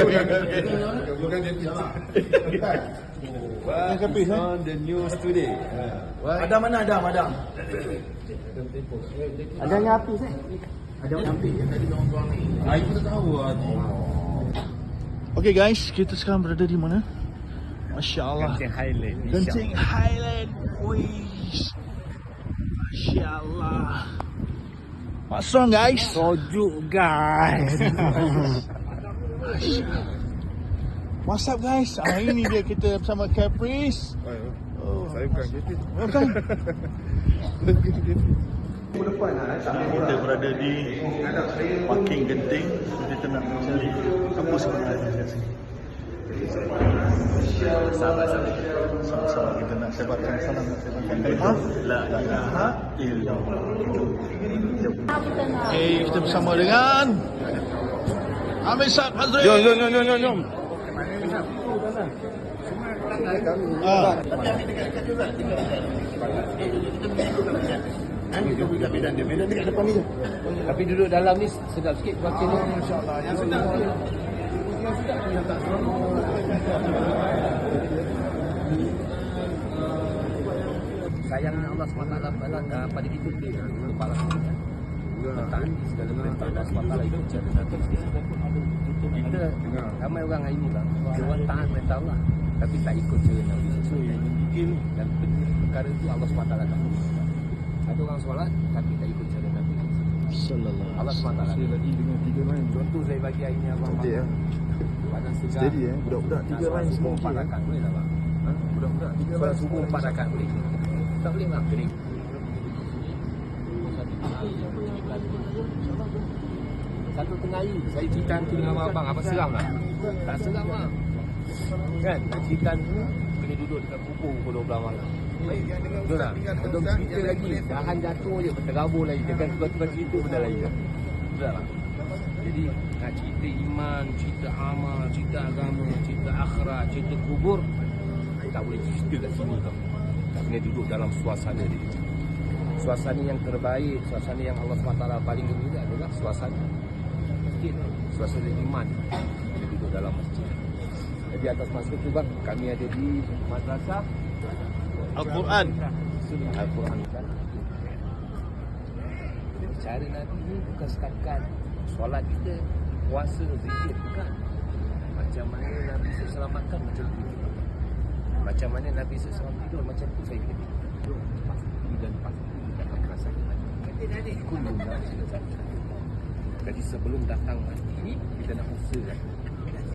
What is on the news today? Adam mana Adam? Adam. Ada yang api saya. Adam api yang. Ah, itu tak tahu. ah. Okay guys, kita sekarang berada di mana? Masya Allah. Genting Highland. Genting Highland. Wih. Masya Allah. What's wrong guys? Sojuk guys. What's up guys? Ah, ini dia kita bersama Caprice. Oh, Saya bukan Genting. Bukan. Kita berada di parking genting. Kita nak cari apa sebenarnya di sini. Sama-sama kita nak sebarkan salam nak sebarkan kalimah La ilaha illallah Okay, kita bersama dengan Amir Saad Fazril Jom, jom, jom, jom, jom, jom. Ah. Tapi duduk dalam ni sedap sikit baca ni. Sayangnya Allah SWT pada, pada kita dia untuk balas Letak segala perintah Allah SWT itu cara satu Kita ramai orang hari ni bang Dia orang taat perintah Allah Tapi tak ikut cara Nabi. Dan perkara itu Allah SWT tak Ada orang solat tapi tak ikut cara Nabi. Sallallahu Allah SWT lagi dengan tiga main. Contoh saya bagi hari ni abang Steady, eh? Badan segar. Steady, eh? Budak-budak tiga main semua empat okey, eh? rakaat boleh tak bang? Ha? Budak-budak tiga Solat main subuh empat rakaat boleh. Tak boleh bang kering Satu tengah hari Saya cerita nanti dengan abang abang Abang seram tak? Tak seram bang Kan? Cerita tu Kena duduk dekat pukul pukul 12 malam Betul tak? Belum cerita lagi Bahan jatuh je Terabur lagi Jangan tiba-tiba cerita benda lain Betul tak? Jadi nak cerita iman, cerita amal, cerita agama, cerita akhirat, cerita kubur tak boleh cerita kat sini tau. Tak kena duduk dalam suasana dia. Suasana yang terbaik, suasana yang Allah SWT paling gembira adalah suasana masjid, suasana iman. Kita duduk dalam masjid. Jadi atas masa itu bang, kami ada di madrasah Al-Quran Al-Quran kan. Cara Nabi ni bukan setakat solat kita, puasa, zikir bukan. Macam mana Nabi selamatkan macam tu. Macam mana Nabi SAW tidur macam tu saya kena tidur. Pasti dan pasti kita akan merasakan. Kullu nafsin za'iqatul maut. Jadi sebelum datang mati ni kita nak usahakan